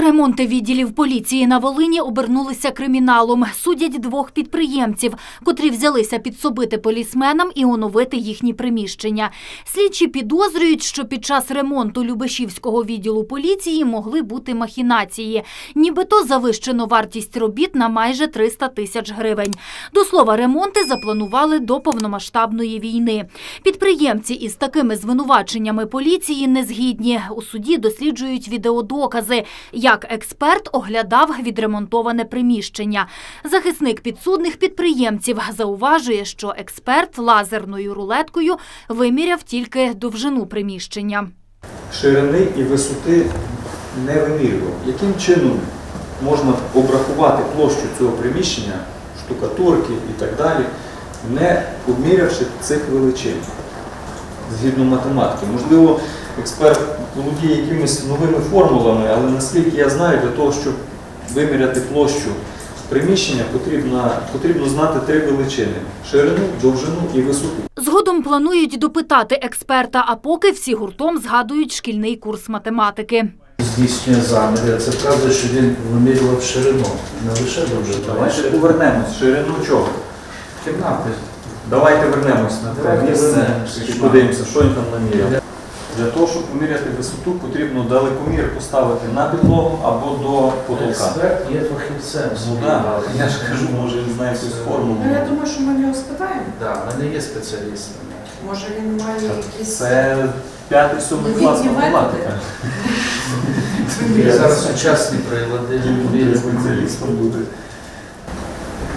Ремонти відділів поліції на Волині обернулися криміналом. Судять двох підприємців, котрі взялися підсобити полісменам і оновити їхні приміщення. Слідчі підозрюють, що під час ремонту Любешівського відділу поліції могли бути махінації. Нібито завищено вартість робіт на майже 300 тисяч гривень. До слова, ремонти запланували до повномасштабної війни. Підприємці із такими звинуваченнями поліції не згідні. У суді досліджують відеодокази, як експерт оглядав відремонтоване приміщення. Захисник підсудних підприємців зауважує, що експерт лазерною рулеткою виміряв тільки довжину приміщення. ширини і висоти не вимірював. Яким чином можна обрахувати площу цього приміщення, штукатурки і так далі, не обмірявши цих величин згідно математики? Можливо, експерт володіє якимись новими формулами, але наскільки я знаю, для того, щоб виміряти площу приміщення, потрібно, потрібно знати три величини ширину, довжину і висоту. Згодом планують допитати експерта, а поки всі гуртом згадують шкільний курс математики. здійснює заміри. Це правда, що він вимірював ширину, не лише довжину. Давайте повернемось. Ширину чого? Кімнати. Давайте вернемось на те місце і подивимося, що він там наміряв. Для того, щоб поміряти висоту, потрібно далекомір поставити на підлогу або до потолка. Експерт є фахівцем. Ну так, я ж кажу, може він знає якусь формулу. Ну, я думаю, що ми в нього спитаємо. Так, ми не є спеціалістами. Може він має якісь Це п'ятий, сьомий клас Новітні математика. Є зараз сучасні прилади. Він спеціалістом буде.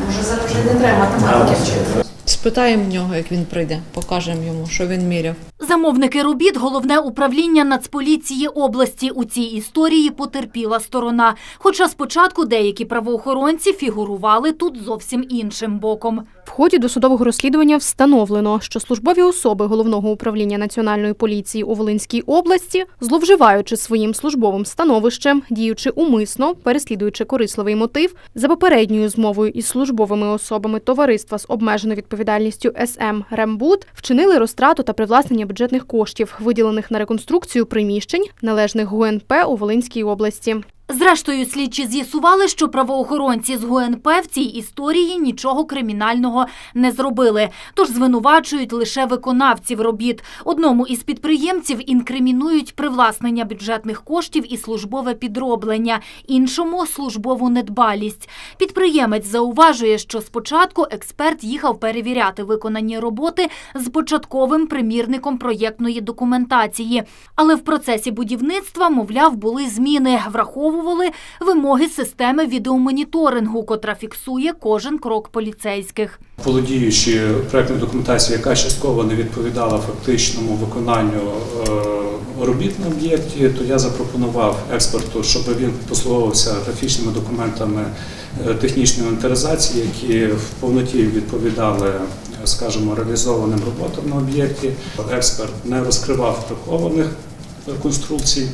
може зараз вже не треба математики вчити. Спитаємо в нього, як він прийде, покажемо йому, що він міряв. Замовники робіт головне управління Нацполіції області у цій історії потерпіла сторона. Хоча спочатку деякі правоохоронці фігурували тут зовсім іншим боком. Ході досудового розслідування встановлено, що службові особи головного управління національної поліції у Волинській області, зловживаючи своїм службовим становищем, діючи умисно, переслідуючи корисливий мотив, за попередньою змовою із службовими особами товариства з обмеженою відповідальністю СМ Рембуд, вчинили розтрату та привласнення бюджетних коштів, виділених на реконструкцію приміщень, належних ГУНП у Волинській області. Зрештою, слідчі з'ясували, що правоохоронці з ГУНП в цій історії нічого кримінального не зробили, тож звинувачують лише виконавців робіт. Одному із підприємців інкримінують привласнення бюджетних коштів і службове підроблення, іншому службову недбалість. Підприємець зауважує, що спочатку експерт їхав перевіряти виконані роботи з початковим примірником проєктної документації, але в процесі будівництва, мовляв, були зміни, враховували вимоги системи відеомоніторингу, котра фіксує кожен крок поліцейських. володіючи проектною документацією, яка частково не відповідала фактичному виконанню е, робіт на об'єкті, то я запропонував експерту, щоб він послуговувався графічними документами е, технічної інвентаризації, які в повноті відповідали, е, скажімо, реалізованим роботам на об'єкті. Експерт не розкривав прихованих конструкцій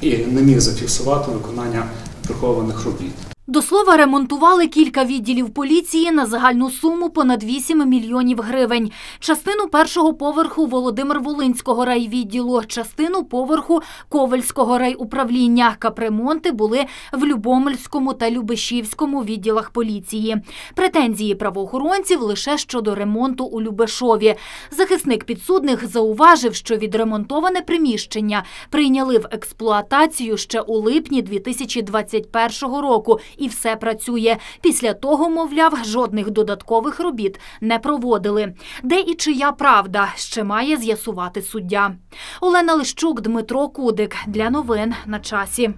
і не міг зафіксувати виконання прихованих робіт. До слова, ремонтували кілька відділів поліції на загальну суму понад 8 мільйонів гривень. Частину першого поверху Володимир-Волинського райвідділу, частину поверху Ковельського райуправління. Капремонти були в Любомельському та Любешівському відділах поліції. Претензії правоохоронців лише щодо ремонту у Любешові. Захисник підсудних зауважив, що відремонтоване приміщення прийняли в експлуатацію ще у липні 2021 року, і все працює. Після того, мовляв, жодних додаткових робіт не проводили. Де і чия правда ще має з'ясувати суддя. Олена Лищук, Дмитро Кудик для новин на часі.